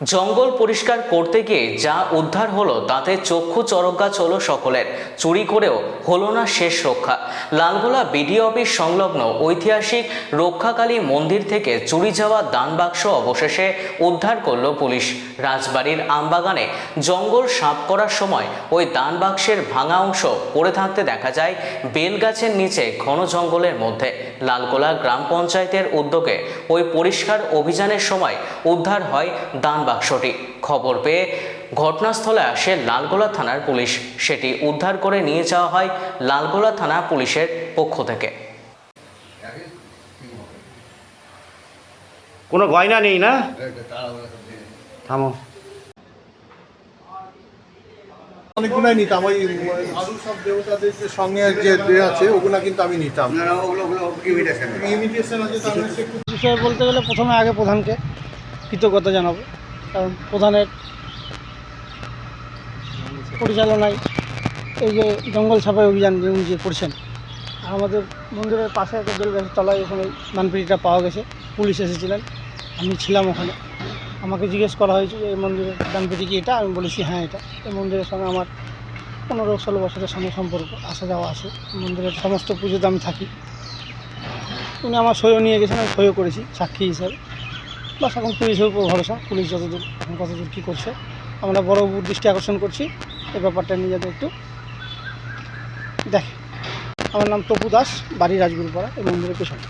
জঙ্গল পরিষ্কার করতে গিয়ে যা উদ্ধার হলো তাতে চক্ষু চরক গাছ হলো সকলের। চুরি করেও হলো না শেষ রক্ষা। লালগোলা বিডিও অফিস সংলগ্ন ঐতিহাসিক রক্ষাকালী মন্দির থেকে চুরি যাওয়া দান বাক্স অবশেষে উদ্ধার করল পুলিশ। রাজবাড়ির আমবাগানে জঙ্গল সাফ করার সময় ওই দান বাক্সের ভাঙা অংশ পড়ে থাকতে দেখা যায় বেলগাছের নিচে ঘন জঙ্গলের মধ্যে। লালগোলা গ্রাম পঞ্চায়েতের উদ্যোগে ওই পরিষ্কার অভিযানের সময় উদ্ধার হয় দান বাক্সটি খবর পেয়ে ঘটনাস্থলে আসে লালগোলা থানার পুলিশ। সেটি উদ্ধার করে নিয়ে যাওয়া হয় লালগোলা থানা পুলিশের পক্ষ থেকে। কোনো গয়না নেই না? থামো। অনেকগুলাই নিতাম ওই সব দেবতাদের সঙ্গে যে যে আছে ওগুলা কিন্তু আমি নিতাম। ইমিটেশন আছে বলতে গেলে প্রথমে আগে প্রধানকে কৃতজ্ঞতা জানাব। কারণ প্রধানের পরিচালনায় এই যে জঙ্গল সাফাই অভিযান যে উনি যে করছেন, আমাদের মন্দিরের পাশে একটা বেল গাছের তলায় ওখানে দানপিটিটা পাওয়া গেছে, পুলিশ এসেছিলেন, আমি ছিলাম ওখানে। আমাকে জিজ্ঞেস করা হয়েছে যে এই মন্দিরের দানপিটি কি এটা? আমি বলেছি হ্যাঁ এটা। এই মন্দিরের সঙ্গে আমার পনেরো ষোলো বছরের সঙ্গে সম্পর্ক, আসা যাওয়া আছে। মন্দিরের সমস্ত পুজোতে আমি থাকি। উনি আমার সইও নিয়ে গেছেন, আমি সইও করেছি, সাক্ষী হিসাবে। বাস এখন পুলিশের উপর ভরসা, পুলিশ যতদূর এখন কতদূর কী করছে, আমরা বড় দৃষ্টি আকর্ষণ করছি। এই ব্যাপারটা নিয়ে যাতে একটু দেখে। আমার নাম তপু দাস, বাড়ি রাজগুরুপাড়া, এই মন্দিরের পেছনে।